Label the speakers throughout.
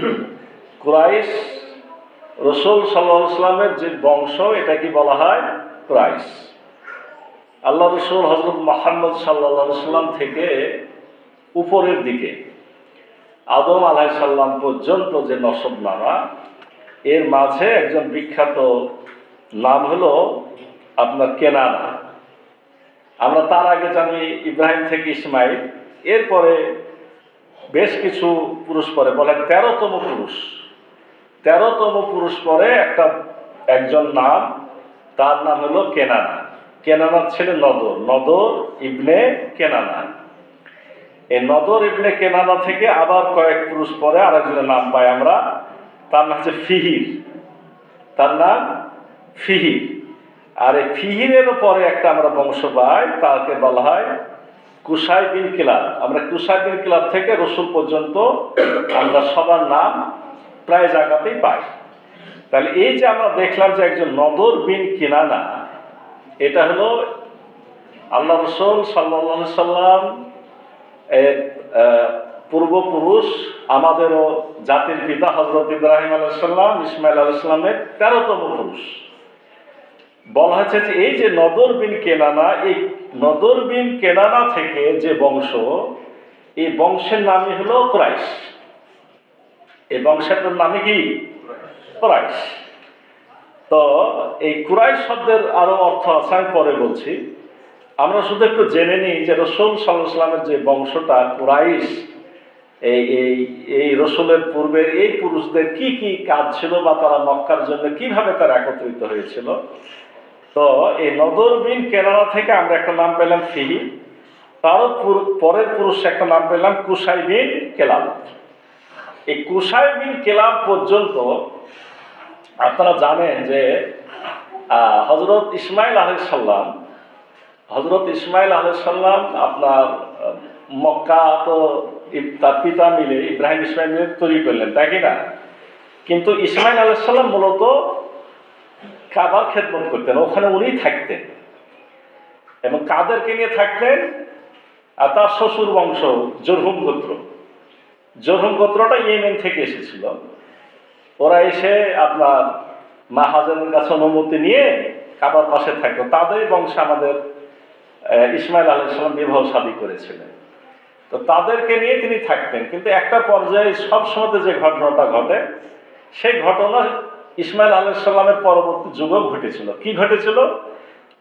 Speaker 1: কুরাইশ রসুল সাল্লাহ ইসলামের যে বংশ, এটা কি বলা হয়? ক্রাইস আল্লাহ রসুল হজরত মোহাম্মদ সাল্লা থেকে উপরের দিকে, আদম আলাহ সাল্লাম পর্যন্ত যে নসব নামা, এর মাঝে একজন বিখ্যাত নাম হলো আপনার কেনানা। আমরা তার আগে জানি ইব্রাহিম থেকে ইসমাইল। এরপরে বেশ কিছু পুরুষ পরে। বলে তেরোতম পুরুষ। তেরোতম পুরুষ পরে একটা, একজন নাম, তার নাম হলো কেনানা। কেনানার ছেলে নদর। নদর ইবনে কেনানা। এই নদর ইবনে কেনানা থেকে আবার কয়েক পুরুষ পরে আরেকজনের নাম পাই আমরা। তার নাম হচ্ছে ফিহির। তার নাম ফিহির। আর এই ফিহিরের পরে একটা আমরা বংশ পাই, তাকে বলা হয় কুসাই বিন কিলাব। আমরা কুসাই বিন কিলাব থেকে রসুল পর্যন্ত আমরা সবার নাম প্রায় জায়গাতেই পাই। তাহলে এই যে আমরা দেখলাম যে একজন নদর বিন কিনানা, এটা হলো আল্লাহ রসুল সাল্লাহ সাল্লাম এর পূর্বপুরুষ আমাদেরও জাতির পিতা হজরত ইব্রাহিম আলাইসাল্লাম ইসমাইল আলাইসাল্লামের তেরোতম পুরুষ। বলা হয়েছে যে এই যে নদর বিন কেনানা, এই নদর বিন কেনানা থেকে যে বংশ, এই বংশের নামই হলো ক্রাইশ। এই বংশের নামে কি? ক্রাইশ। তো এই কুরাইশ শব্দের আরও অর্থ আছে, আমি পরে বলছি। আমরা শুধু একটু জেনে নিই যে রসুল সাল্লামের যে বংশটা কুরাইশ, এই এই এই রসুলের পূর্বের এই পুরুষদের কি কি কাজ ছিল বা তারা মক্কার জন্য কীভাবে তারা একত্রিত হয়েছিল? তো এই নদর বিন কেরালা থেকে আমরা একটা নাম পেলাম ফিহি, তারও পরের পুরুষ একটা নাম পেলাম কুসাই বিন কেলাব। এই কুসাই বিন কেলাব পর্যন্ত আপনারা জানেন যে হজরত ইসমাইল আলাইসাল্লাম হজরত ইসমাইল আলাইসাল্লাম আপনার মক্কা তো তার পিতা মিলে ইব্রাহিম ইসমাইল মিলে তৈরি করলেন, তাই কি না? কিন্তু ইসমাইল আলাইসাল্লাম মূলত কাবার খেদমত করতেন, ওখানে উনিই থাকতেন। এবং কাদেরকে নিয়ে থাকতেন? আর তার শ্বশুর বংশ, জরহুম গোত্র। জরহুম গোত্রটা ইয়েমেন থেকে এসেছিল। ওরা এসে আপনার মা হাজারের কাছে অনুমতি নিয়ে কাবার পাশে থাকতো। তাদেরই বংশে আমাদের ইসমাইল আলাইসাল্লাম বিবাহ শাদী করেছিলেন। তো তাদেরকে নিয়ে তিনি থাকতেন। কিন্তু একটা পর্যায়ে সব সময়তে যে ঘটনাটা ঘটে, সেই ঘটনা ইসমাইল আলাইসাল্লামের পরবর্তী যুগও ঘটেছিল। কি ঘটেছিল?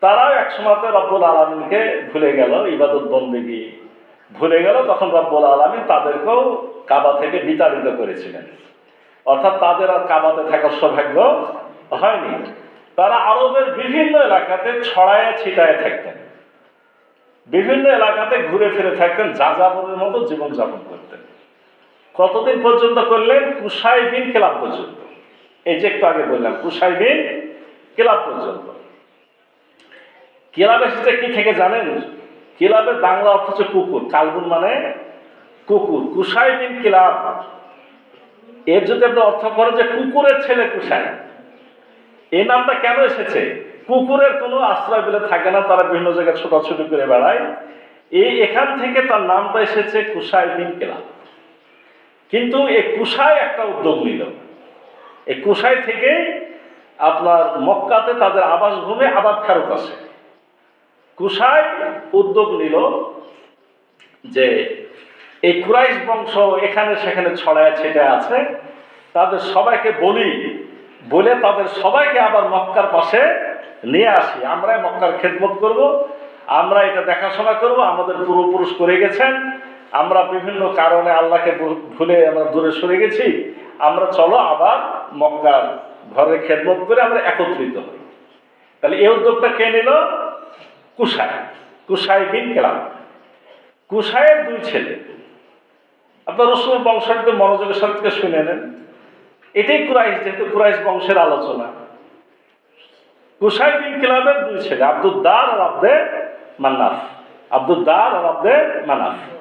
Speaker 1: তারাও এক সময়তে রব্বুল আলমিনকে ভুলে গেল, ইবাদত বন্দিগি ভুলে গেল, তখন রব্বুল আলমিন তাদেরকেও কাবা থেকে বিতাড়িত করেছিলেন। অর্থাৎ তাদের আর কাবাতে থাকার সৌভাগ্য হয়নি। তারা আরবের বিভিন্ন এলাকাতে ছড়ায় ছিটায় থাকতেন। বিভিন্ন এলাকাতে ঘুরে ফিরে থাকতেন যাযাবরের মতো জীবনযাপন করতেন। কতদিন পর্যন্ত করলেন? কুসাই বিন কেলাব পর্যন্ত। এই যে একটু আগে বললাম কুসাই বিন কেলাব পর্যন্ত। কেলাব এসেছে কি থেকে জানেন? কেলাবের বাংলা অর্থ হচ্ছে কুকুর। কালবুন মানে কুকুর। Qusai bin Kilab. এর যদি আপনি অর্থ করেন যে কুকুরের ছেলে কুসাই এই নামটা কেন এসেছে? কুকুরের কোনো আশ্রয় পেলে থাকে না, তারা বিভিন্ন জায়গায় ছোটাছুটি করে বেড়ায়। এই এখান থেকে তার নামটা এসেছে কুসাই বিন কেলাব। কিন্তু এই কুসাই একটা উদ্যোগ নিল। এই কুসাই থেকে আপনার মক্কাতে তাদের আবাসভূমে আবার ফেরত আসে। কুসাই উদ্যোগ নিল যে এই কুরাইশ বংশ এখানে সেখানে ছড়ায় ছেটে আছে। তাদের সবাইকে বলি, বলে তাদের সবাইকে আবার মক্কার পাশে নিয়ে আসি। আমরাই মক্কার খেদমত করব আমরা এটা দেখাশোনা করব, আমাদের পূর্বপুরুষ করে গেছেন। আমরা বিভিন্ন কারণে আল্লাহকে ভুলে আমরা দূরে সরে গেছি। আমরা চলো আবার মক্কার ঘরে খেদমত করে আমরা একত্রিত হই। তাহলে এই উদ্যোগটা কে নিল? Qusai Qusai bin কেলাম। কুসাইয়ের দুই ছেলে। আপনার রসুল বংশটি মনোযোগের সাথে শুনে নেন। এটাই কুরাইশ, যেহেতু কুরাইশ বংশের আলোচনা। কুসাই বিন কিলাবের দুই ছেলে, আব্দুদ্দার আর আব্দে মান্নাফ। আব্দুদ্দার আর আব্দে মানাফ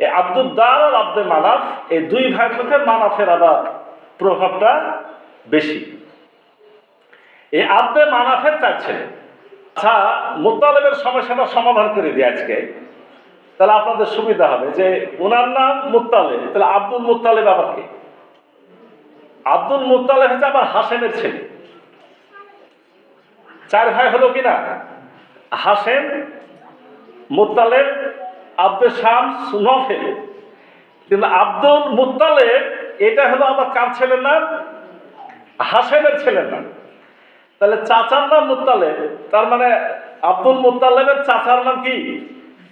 Speaker 1: এই আব্দুদ্দার আর আব্দে মানাফ, এই দুই ভাইয়ের মধ্যে মানাফের আবার প্রভাবটা বেশি। এই আব্দে মানাফের চার ছেলে। আচ্ছা মুতালেবের সমস্যাটা সমাধান করে দিই আজকে। তাহলে আপনাদের সুবিধা হবে যে ওনার নাম মুতালেব তাহলে আব্দুল মুতালেব আবার কে? আব্দুল মুতালেব হচ্ছে আবার হাসেমের ছেলে। চার ভাই হলো কিনা? হাসেম মুতালেব আব্দুল শামস নফেল কিন্তু আব্দুল মুতালেব এটা হলো আমার কার ছেলের নাম? হাসেমের ছেলের নাম। তাহলে চাচার নাম মুতালেব তার মানে আব্দুল মুতালেবের চাচার নাম কি?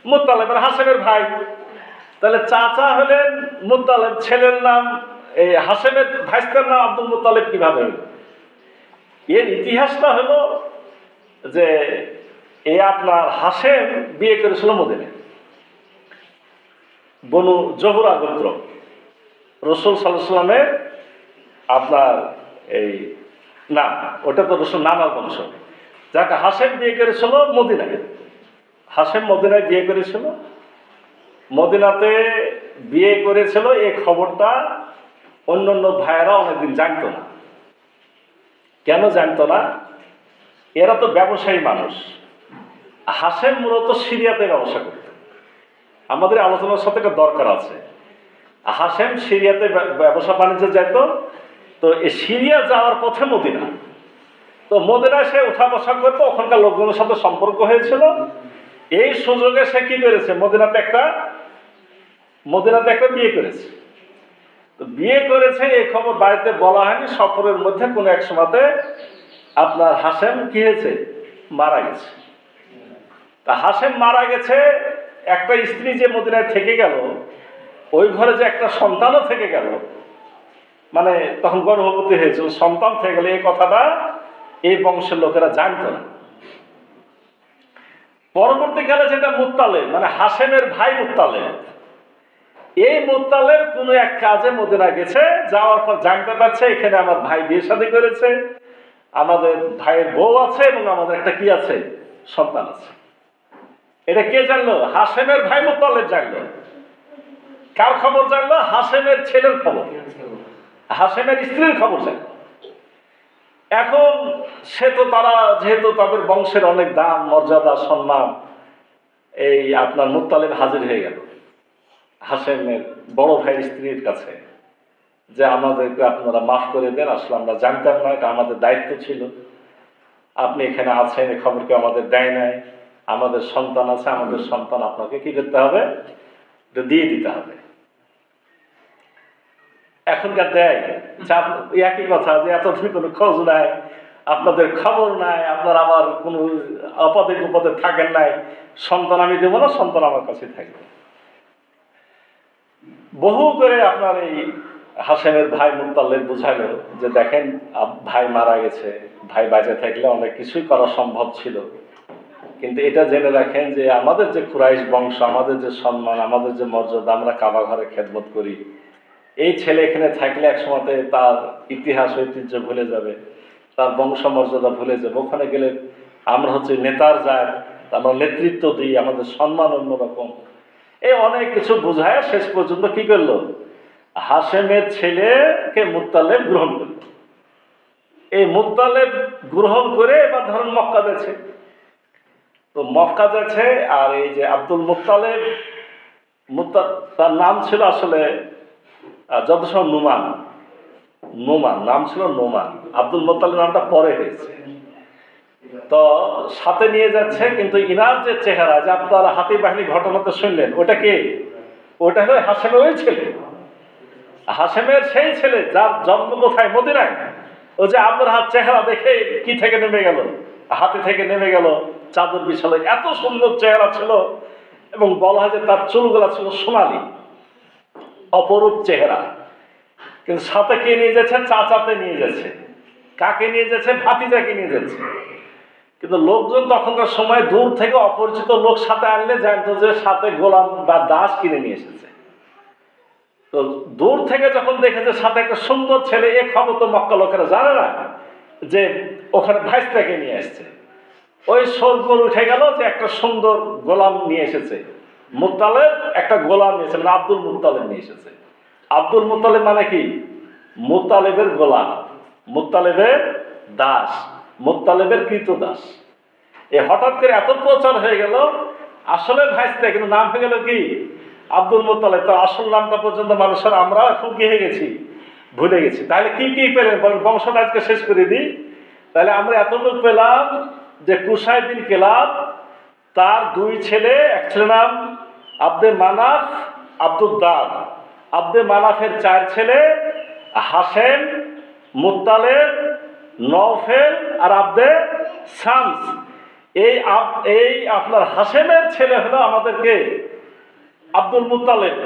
Speaker 1: মুতালেব হাসেমের ভাই। তাহলে চাচা হলেন মুতালেব ছেলের নাম, এই হাসেমের ভাইস্তের নাম আব্দুল মুতালেব কীভাবে এর ইতিহাসটা হলো যে এ আপনার হাসেম বিয়ে করেছিল মদিনে বনু জহুরা গোত্র। রসুল সাল্লামের আপনার এই না ওটা তো রসুল নানার বংশ। যাকে হাসেম বিয়ে করেছিল মদিনায়। হাসেম মদিনায় বিয়ে করেছিল। মদিনাতে বিয়ে করেছিল, এই খবরটা অন্য অন্য ভাইয়েরা অনেকদিন জানতো না। কেন জানতো না? এরা তো ব্যবসায়ী মানুষ। হাসেম মূলত সিরিয়াতে ব্যবসা করত। আমাদের আলোচনার সাথে একটা দরকার আছে। হাসেম সিরিয়াতে ব্যবসা বাণিজ্য যেত তো এই সিরিয়া যাওয়ার পথে মদিনা। তো মদিনায় সে উঠা বসা করতো, ওখানকার লোকজনের সাথে সম্পর্ক হয়েছিল। এই সুযোগে সে কি করেছে? মদিনাতে একটা মদিনাতে একটা বিয়ে করেছে। তো বিয়ে করেছে, এই খবর বাড়িতে বলা হয়নি, সফরের মধ্যে কোনো এক সময়তে আপনার হাসেম কি হয়েছে? মারা গেছে। তা হাসেম মারা গেছে একটা স্ত্রী যে মদিনায় থেকে গেল, ওই ঘরে যে একটা সন্তানও থেকে গেল মানে তখন গর্ভবতী হয়েছে সন্তান থেকে গেলে, এই কথাটা এই বংশের লোকেরা জানতো না। পরবর্তীকালে যেটা মুত্তালে মানে হাসেমের ভাই মুত্তালে এই মোত্তালের কোনো এক কাজে মদিনা গেছে, যাওয়ার পর জানতে পারছে, এখানে আমার ভাই বিয়ে শাদী করেছে, আমাদের ভাইয়ের বউ আছে এবং আমাদের একটা কি আছে, সন্তান আছে। এটা কে জানলো? হাসেমের ভাই মোত্তালেব জানলো। কার খবর জানলো? হাসেমের ছেলের খবর। হাসেমের স্ত্রীর খবর জানলো। এখন সে তো তারা, যেহেতু তাদের বংশের অনেক দাম, মর্যাদা, সম্মান, এই আপনার মুত্তালেব হাজির হয়ে গেল। হাসেমের বড় ভাইয়ের স্ত্রীর কাছে যে আমাদেরকে আপনারা মাফ করে দেন, আসলে আমরা জানতাম না, এটা আমাদের দায়িত্ব ছিল। আপনি এখানে আছেন এই খবরকে আমাদের দেয় নাই। আমাদের সন্তান আছে আমাদের সন্তান আপনাকে কি করতে হবে? দিয়ে দিতে হবে। এখনকার দেয় একই কথা যে এতদিন কোনো খোঁজ নাই আপনাদের খবর নাই আপনার আবার কোনো অপদে বিপদে থাকেন নাই। সন্তান আমি দেবো না সন্তান আমার কাছে থাকবে। বহু করে আপনার এই হাসেমের ভাই মুতাল্লের বুঝাইলো যে দেখেন ভাই মারা গেছে ভাই বেঁচে থাকলে অনেক কিছুই করা সম্ভব ছিল। কিন্তু এটা জেনে রাখেন যে আমাদের যে কুরাইশ বংশ, আমাদের যে সম্মান, আমাদের যে মর্যাদা, আমরা কাবা ঘরে খেদমত করি। এই ছেলে এখানে থাকলে একসময়তে তার ইতিহাস, ঐতিহ্য ভুলে যাবে, তার বংশ মর্যাদা ভুলে যাবে। ওখানে গেলে আমরা হচ্ছে নেতার জাত, আমরা নেতৃত্ব দিই, আমাদের সম্মান অন্যরকম। এই অনেক কিছু বোঝায়, শেষ পর্যন্ত কি করল? হাসেমের ছেলেকে মুত্তালেব গ্রহণ করল। এই মুত্তালেব গ্রহণ করে এবার ধরুন মক্কা যাচ্ছে তো মক্কা যাচ্ছে আর এই যে আব্দুল মুত্তালেব মুত্তা তার নাম ছিল আসলে যত সময় নুমান, নোমান, নাম ছিল নোমান, আব্দুল মোত্তালেব নামটা পরে হয়েছে। তো সাথে নিয়ে যাচ্ছে, কিন্তু ইনার যে চেহারা, যে আপনারা হাতি বাহিনী ঘটনাতে শুনলেন, ওটা কে? ওটা হলো হাসেমের ওই ছেলে। হাসেমের সেই ছেলে, যার জন্ম কোথায়? মদিনায়। ও যে আপনার হাত চেহারা দেখে কি থেকে নেমে গেল? হাতি থেকে নেমে গেল। চাদর বিছালো এত সুন্দর চেহারা ছিল এবং বলা হয় যে তার চুলগুলা ছিল সোনালি, অপরূপ চেহারা। কিন্তু সাথে কে নিয়ে যাচ্ছে? চাচাতে নিয়ে যাচ্ছে। কাকে নিয়ে যাচ্ছে? ভাতিজাকে নিয়ে যাচ্ছে। কিন্তু লোকজন তখনকার সময় দূর থেকে অপরিচিত লোক সাথে আনলে জানতো যে সাথে গোলাম বা দাস কিনে নিয়ে এসেছে। তো দূর থেকে যখন দেখেছে সাথে একটা সুন্দর ছেলে, এ খবর তো মক্কা লোকেরা জানে না যে ওখানে ভাইস্তাকে নিয়ে এসছে ওই শোরগোল উঠে গেল যে একটা সুন্দর গোলাম নিয়ে এসেছে। মুতালেব একটা গোলাম নিয়ে এসেছে মানে আব্দুল মুতালেব নিয়ে এসেছে। আব্দুল মুতালেব মানে কি? মুতালেবের গোলাম, মুতালেবের দাস, মুতালেবের কৃত দাস। এ হঠাৎ করে এত প্রচার হয়ে গেল, আসলে ভাইস্তা, কিন্তু নাম হয়ে গেল কি? আব্দুল মুতালেব। তার আসল নামটা পর্যন্ত মানুষের আমরা খুব হয়ে গেছি? ভুলে গেছি। তাহলে কি কি পেলেন? বংশটা আজকে শেষ করে দিই। তাহলে আমরা এতটুকু পেলাম যে কুসাই বিন কেলাব, তার দুই ছেলে, এক ছেলে নাম আব্দে মানাফ আব্দুদ্দার আব্দে মানাফের চার ছেলে, হাসেম, মুত্তালেব নফেল আর আব্দে শামস। এই এই আপনার হাসেমের ছেলে হলো আমাদেরকে আব্দুল মুত্তালেব।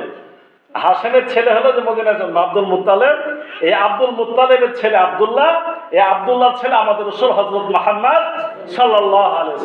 Speaker 1: হাসেমের ছেলে হলো যে জন্য আব্দুল মুত্তালেব। এই আব্দুল মুত্তালেবের ছেলে আব্দুল্লাহ এই আবদুল্লাহ ছেলে আমাদের রসুল হজরত মাহমদ সাল্লাহ আলিয়া